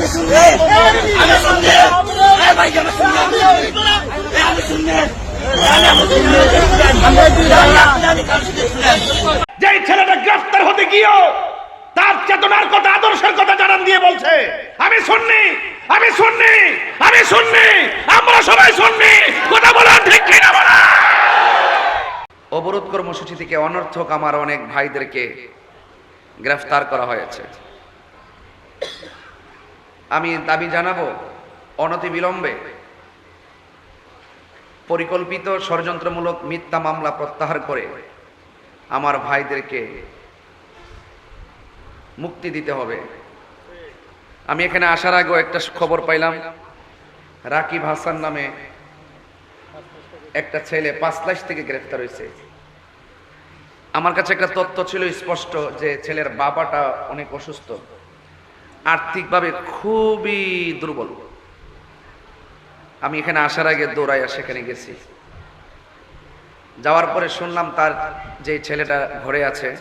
আমি শুনলে আমি শুনলে ভাই আমি শুনলে আমি শুনলে যেই ছেলেটা গ্রেফতার হতে গিয়েও তার চেতনার কথা আদর্শের কথা জানান দিয়ে বলছে আমি শুননি আমি শুননি আমি শুননি আমরা সবাই শুননি কথা বলার ঠিক কিনা বলা অবরোধ কর্মসূচি থেকে অনর্থক আমার অনেক ভাইদেরকে গ্রেফতার করা হয়েছে আমি দাবি জানাব অনতি বিলম্বে পরিকল্পিত ষড়যন্ত্রমূলক মিথ্যা মামলা প্রত্যাহার করে আমার ভাইদেরকে মুক্তি দিতে হবে। আমি এখানে আসার আগেও একটা খবর পাইলাম, রাকিব হাসান নামে একটা ছেলে পাঁচ লাখ থেকে গ্রেফতার হয়েছে। আমার কাছে একটা তথ্য ছিল স্পষ্ট যে ছেলের বাবাটা অনেক অসুস্থ। আর্থিকভাবে খুবই দুর্বল। আমি এখানে আসার আগে দৌড়াইয়া সেখানে গেছি। যাওয়ার পরে শুনলাম তার যে ছেলেটা ঘরে আছে,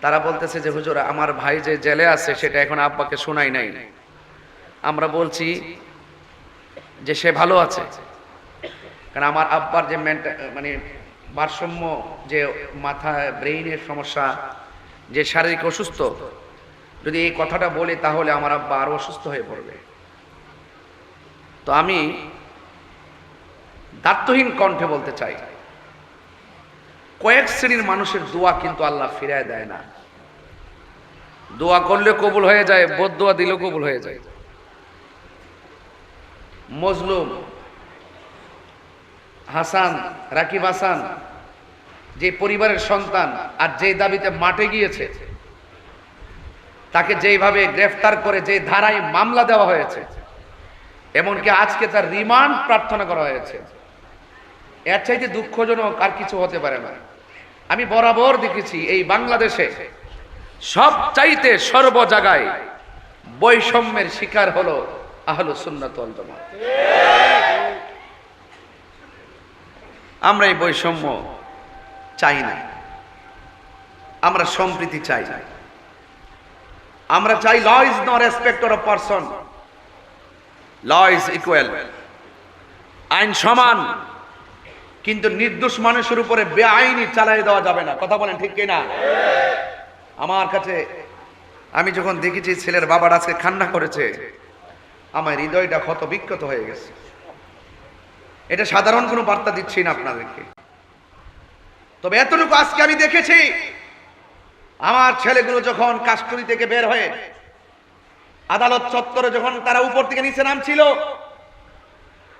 তারা বলতেছে যে, হুজুর, আমার ভাই যে জেলে আছে, সেটা এখন আব্বাকে শোনাই নাই। আমরা বলছি যে, সে ভালো আছে। কারণ আমার আব্বার যে মানে ভারসাম্য, যে মাথায় ব্রেইনের সমস্যা, যে শারীরিক অসুস্থ যদি এই কথাটা বলি, তাহলে আমার আব্বা আরও অসুস্থ হয়ে পড়বে। তো আমি দায়িত্বহীন কণ্ঠে বলতে চাই, কয়েক শ্রেণির মানুষের দোয়া কিন্তু আল্লাহ ফিরায় দেয় না। দোয়া করলে কবুল হয়ে যায় বোধ দোয়া দিলেও কবুল হয়ে যায়। মজলুম, হাসান, রাকিব হাসান, যে পরিবারের সন্তান আর যে দাবিতে মাঠে গিয়েছে তাকে যেইভাবে গ্রেফতার করে যে ধারায় মামলা দেওয়া হয়েছে, এমনকি আজকে তার রিমান্ড প্রার্থনা করা হয়েছে। এর চাইতে দুঃখজনক আর কিছু হতে পারে না। আমি বরাবর দেখেছি এই বাংলাদেশে সব চাইতে সর্ব জায়গায় বৈষম্যের শিকার হলো আহলো সুন্নাত আমরা এই বৈষম্য চাই না। আমরা সম্প্রীতি চাই না। আমরা চাই law is no respecter of person law is equal আইন সমান, কিন্তু নির্দোষ মানুষের উপরে বেআইনি চালাই দেওয়া যাবে না। কথা বলেন ঠিক কিনা? আমার কাছে, আমি যখন দেখেছি ছেলের বাবার আজকে খান্না করেছে, আমার হৃদয়টা ক্ষত বিক্ষত হয়ে গেছে। এটা সাধারণ কোনো বার্তা দিচ্ছি না আপনাদেরকে। তবে এতটুকু আজকে আমি দেখেছি আমার ছেলেগুলো যখন কাস্টডি থেকে বের হয়ে আদালত চত্বরে যখন তারা উপর থেকে নিচে নামছিল,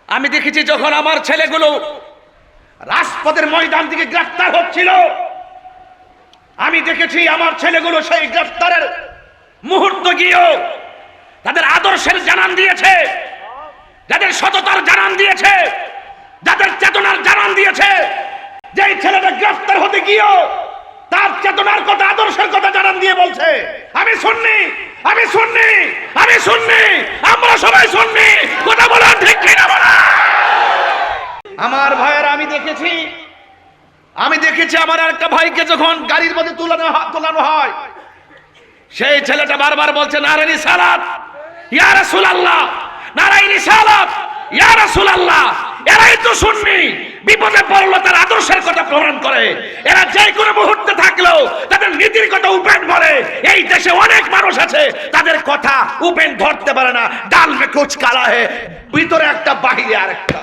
আমি দেখেছি যখন আমার ছেলেগুলো রাজপথের ময়দান থেকে গ্রেফতার হচ্ছিল, আমি দেখেছি আমার ছেলেগুলো সেই গ্রেফতারের মুহূর্ত গিয়েও তাদের আদর্শের জানান দিয়েছে, যাদের সততার জানান দিয়েছে, যাদের চেতনার জানান দিয়েছে। যেই ছেলেটা গ্রেফতার হতে গিয়েও তার চেতনার কথা আদর্শের কথা জানান দিয়ে বলছে, আমি শুননি আমি শুননি আমি শুননি আমরা সবাই শুননি কথা বলা ঠিক কিনা বলা? আমার ভাইয়ের, আমি দেখেছি আমি দেখেছি আমার একটা ভাইকে যখন গাড়ির মধ্যে তুলানো তোলানো হয়, সেই ছেলেটা বারবার বলছে নারায়ণী সালাত ইয়া রাসূলুল্লাহ নারায়ণী সালাত ইয়া রাসূলুল্লাহ, এরাই তো শুননি বিপদে পড়ল তার আদর্শের কথা প্রমাণ করে, এরা যে কোনো মুহূর্তে থাকলেও তাদের নীতির কথা উপেন বলে। এই দেশে অনেক মানুষ আছে, তাদের কথা উপেন ধরতে পারে না। ডাল মে কুচ কালা হে, ভিতরে একটা, বাহিরে আরেকটা।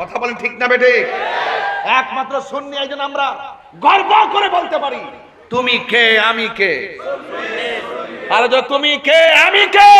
কথা বলেন ঠিক না বেটে একমাত্র শুননি একজন আমরা। গর্ব করে বলতে পারি, তুমি কে, আমি কে? আরে তুমি কে, আমি কে?